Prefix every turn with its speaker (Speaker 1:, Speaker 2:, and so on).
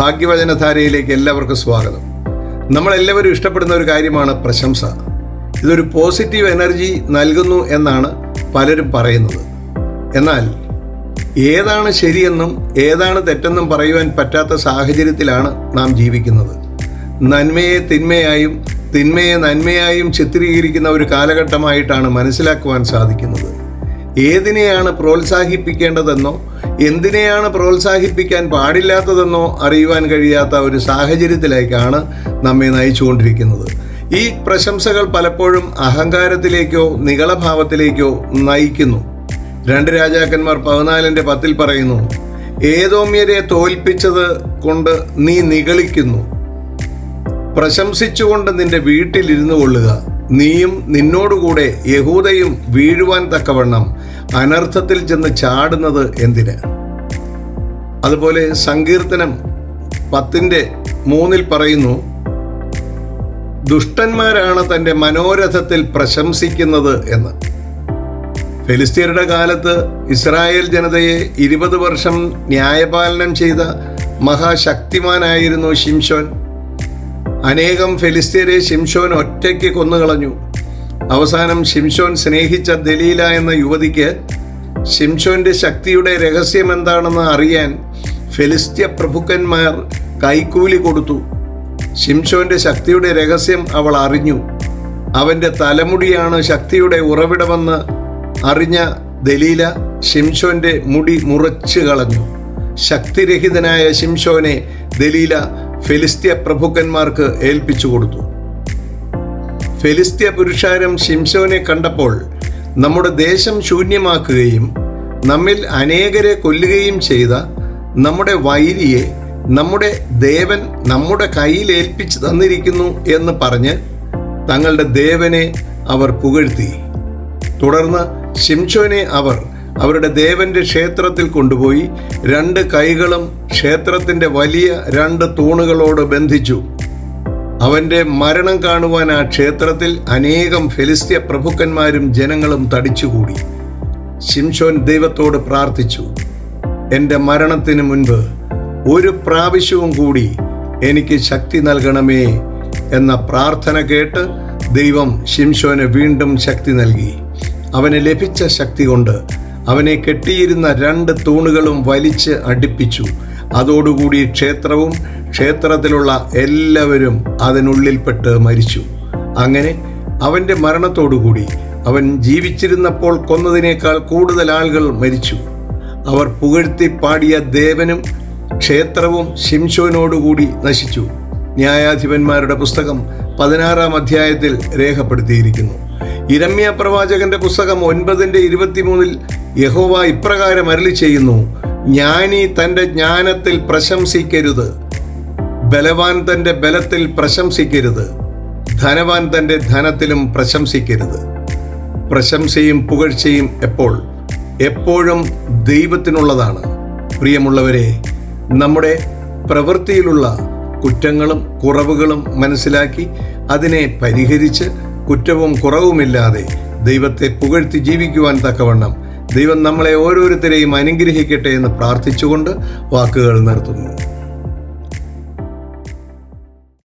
Speaker 1: ഭാഗ്യവചനധാരയിലേക്ക് എല്ലാവർക്കും സ്വാഗതം. നമ്മളെല്ലാവരും ഇഷ്ടപ്പെടുന്ന ഒരു കാര്യമാണ് പ്രശംസ. ഇതൊരു പോസിറ്റീവ് എനർജി നൽകുന്നു എന്നാണ് പലരും പറയുന്നത്. എന്നാൽ ഏതാണ് ശരിയെന്നും ഏതാണ് തെറ്റെന്നും പറയുവാൻ പറ്റാത്ത സാഹചര്യത്തിലാണ് നാം ജീവിക്കുന്നത്. നന്മയെ തിന്മയായും തിന്മയെ നന്മയായും ചിത്രീകരിക്കുന്ന ഒരു കാലഘട്ടമായിട്ടാണ് മനസ്സിലാക്കുവാൻ സാധിക്കുന്നത്. ഏതിനെയാണ് പ്രോത്സാഹിപ്പിക്കേണ്ടതെന്നോ എന്തിനെയാണ് പ്രോത്സാഹിപ്പിക്കാൻ പാടില്ലാത്തതെന്നോ അറിയുവാൻ കഴിയാത്ത ഒരു സാഹചര്യത്തിലേക്കാണ് നമ്മെ നയിച്ചുകൊണ്ടിരിക്കുന്നത്. ഈ പ്രശംസകൾ പലപ്പോഴും അഹങ്കാരത്തിലേക്കോ നികളഭാവത്തിലേക്കോ നയിക്കുന്നു. രണ്ട് രാജാക്കന്മാർ പതിനാലിന്റെ പത്തിൽ പറയുന്നു ഏതോമ്യരെ തോൽപ്പിച്ചത് കൊണ്ട് നീ നികളിക്കുന്നു പ്രശംസിച്ചുകൊണ്ട് നിന്റെ വീട്ടിലിരുന്നു കൊള്ളുക. നീയും നിന്നോടുകൂടെ യഹൂദയും വീഴുവാൻ തക്കവണ്ണം അനർത്ഥത്തിൽ ചെന്ന് ചാടുന്നത് എന്തിന്? അതുപോലെ സങ്കീർത്തനം പത്തിന്റെ മൂന്നിൽ പറയുന്നു ദുഷ്ടന്മാരാണ് തന്റെ മനോരഥത്തിൽ പ്രശംസിക്കുന്നത് എന്ന്. ഫെലിസ്തീനയുടെ കാലത്ത് ഇസ്രായേൽ ജനതയെ ഇരുപത് വർഷം ന്യായപാലനം ചെയ്ത മഹാശക്തിമാനായിരുന്നു ഷിംഷോൻ അനേകം ഫെലിസ്തീനെ ഷിംഷോൻ ഒറ്റയ്ക്ക് കൊന്നുകളഞ്ഞു. അവസാനം ഷിംഷോൻ സ്നേഹിച്ച ദലീല എന്ന യുവതിക്ക് ഷിംഷോന്റെ ശക്തിയുടെ രഹസ്യം എന്താണെന്ന് അറിയാൻ ഫെലിസ്ത്യ പ്രഭുക്കന്മാർ കൈക്കൂലി കൊടുത്തു. ശിംഷോന്റെ ശക്തിയുടെ രഹസ്യം അവൾ അറിഞ്ഞു. അവന്റെ തലമുടിയാണ് ശക്തിയുടെ ഉറവിടമെന്ന് അറിഞ്ഞ ദലീല ശിംഷോന്റെ മുടി മുറിച്ചു കളഞ്ഞു. ശക്തിരഹിതനായ ശിംഷോനെ ദലീല ഫെലിസ്ത്യ പ്രഭുക്കന്മാർക്ക് ഏൽപ്പിച്ചു കൊടുത്തു. ഫെലിസ്ത്യ പുരുഷാരം ശിംഷോനെ കണ്ടപ്പോൾ നമ്മുടെ ദേശം ശൂന്യമാക്കുകയും നമ്മിൽ അനേകരെ കൊല്ലുകയും ചെയ്ത നമ്മുടെ വൈരിയെ നമ്മുടെ ദേവൻ നമ്മുടെ കയ്യിൽ ഏൽപ്പിച്ചു തന്നിരിക്കുന്നു എന്ന് പറഞ്ഞ് തങ്ങളുടെ ദേവനെ അവർ പുകഴ്ത്തി. തുടർന്ന് ഷിംഷോനെ അവർ അവരുടെ ദേവന്റെ ക്ഷേത്രത്തിൽ കൊണ്ടുപോയി രണ്ട് കൈകളും ക്ഷേത്രത്തിന്റെ വലിയ രണ്ട് തൂണുകളോട് ബന്ധിച്ചു. അവന്റെ മരണം കാണുവാൻ ആ ക്ഷേത്രത്തിൽ അനേകം ഫെലിസ്ത്യ പ്രഭുക്കന്മാരും ജനങ്ങളും തടിച്ചുകൂടി. ശിംഷോൻ ദൈവത്തോട് പ്രാർത്ഥിച്ചു. എന്റെ മരണത്തിന് മുൻപ് ഒരു പ്രാവശ്യവും കൂടി എനിക്ക് ശക്തി നൽകണമേ എന്ന പ്രാർത്ഥന കേട്ട് ദൈവം ശിംഷോന് വീണ്ടും ശക്തി നൽകി. അവന് ലഭിച്ച ശക്തി കൊണ്ട് അവനെ കെട്ടിയിരുന്ന രണ്ട് തൂണുകളും വലിച്ച് അടുപ്പിച്ചു. അതോടുകൂടി ക്ഷേത്രവും ക്ഷേത്രത്തിലുള്ള എല്ലാവരും അതിനുള്ളിൽപ്പെട്ട് മരിച്ചു. അങ്ങനെ അവന്റെ മരണത്തോടുകൂടി അവൻ ജീവിച്ചിരുന്നപ്പോൾ കൊന്നതിനേക്കാൾ കൂടുതൽ ആളുകൾ മരിച്ചു. അവർ പുകഴ്ത്തി പാടിയ ദേവനും ക്ഷേത്രവും ശിംശോനോടുകൂടി നശിച്ചു. ന്യായാധിപന്മാരുടെ പുസ്തകം പതിനാറാം അധ്യായത്തിൽ രേഖപ്പെടുത്തിയിരിക്കുന്നു. ഇരമ്യ പ്രവാചകന്റെ പുസ്തകം ഒൻപതിന്റെ ഇരുപത്തിമൂന്നിൽ യഹോവ ഇപ്രകാരം അരളി ചെയ്യുന്നു ജ്ഞാനി തന്റെ ജ്ഞാനത്തിൽ പ്രശംസിക്കരുത് ബലവാൻ തന്റെ ബലത്തിൽ പ്രശംസിക്കരുത് ധനവാൻ തന്റെ ധനത്തിലും പ്രശംസിക്കരുത്. പ്രശംസയും പുകഴ്ചയും എപ്പോൾ എപ്പോഴും ദൈവത്തിനുള്ളതാണ്. പ്രിയമുള്ളവരെ നമ്മുടെ പ്രവൃത്തിയിലുള്ള കുറ്റങ്ങളും കുറവുകളും മനസ്സിലാക്കി അതിനെ പരിഹരിച്ച് കുറ്റവും കുറവുമില്ലാതെ ദൈവത്തെ പുകഴ്ത്തി ജീവിക്കുവാൻ തക്കവണ്ണം ദൈവം നമ്മളെ ഓരോരുത്തരെയും അനുഗ്രഹിക്കട്ടെ എന്ന് പ്രാർത്ഥിച്ചുകൊണ്ട് വാക്കുകൾ നിർത്തുന്നു.